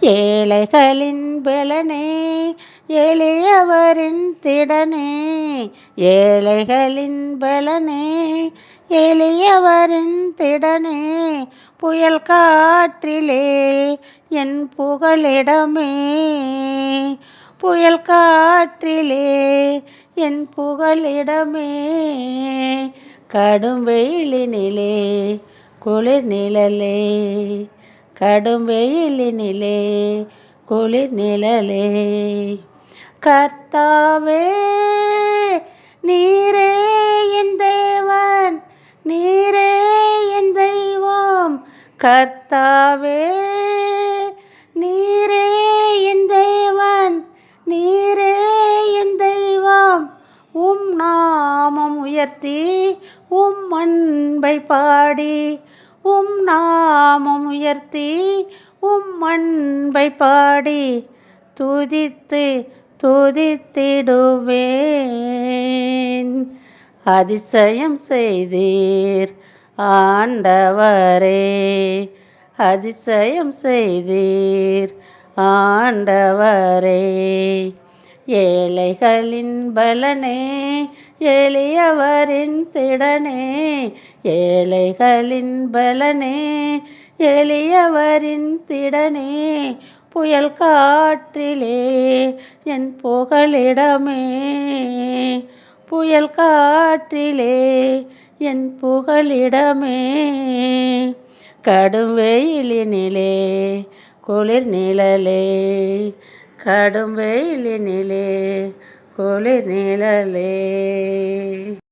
ஏழைகளின் பலனே எளியவரின் திடனே ஏழைகளின் பலனே எளியவரின் திடனே புயல் காற்றிலே என் புகழிடமே. புயல் காற்றிலே என் புகழிடமே. கடும் வெயிலினிலே குளிர் நிழலே கடும் வெயிலினிலே குளிர் நிழலே. கர்த்தாவே நீரே என் தேவன் நீரே என் தெய்வம். கர்த்தாவே நீரே என் தேவன் நீரே என் தெய்வம். உம் நாமம் உயர்த்தி உம் அன்பை பாடி உம் நாமம் உயர்த்தி உம் அன்பை பாடி துதித்து துதித்திடுவேன். அதிசயம் செய்தீர் ஆண்டவரே. அதிசயம் செய்தீர் ஆண்டவரே. ஏழைகளின் பலனே எளியவரின் திடனே. ஏழைகளின் பலனே எளியவரின் திடனே. புயல் காற்றிலே என் புகழிடமே புயல் காற்றிலே என் புகழிடமே கடும் வெயிலினிலே குளிர் நிழலே கடும் வெயிலினிலே குளிர் நிழலே.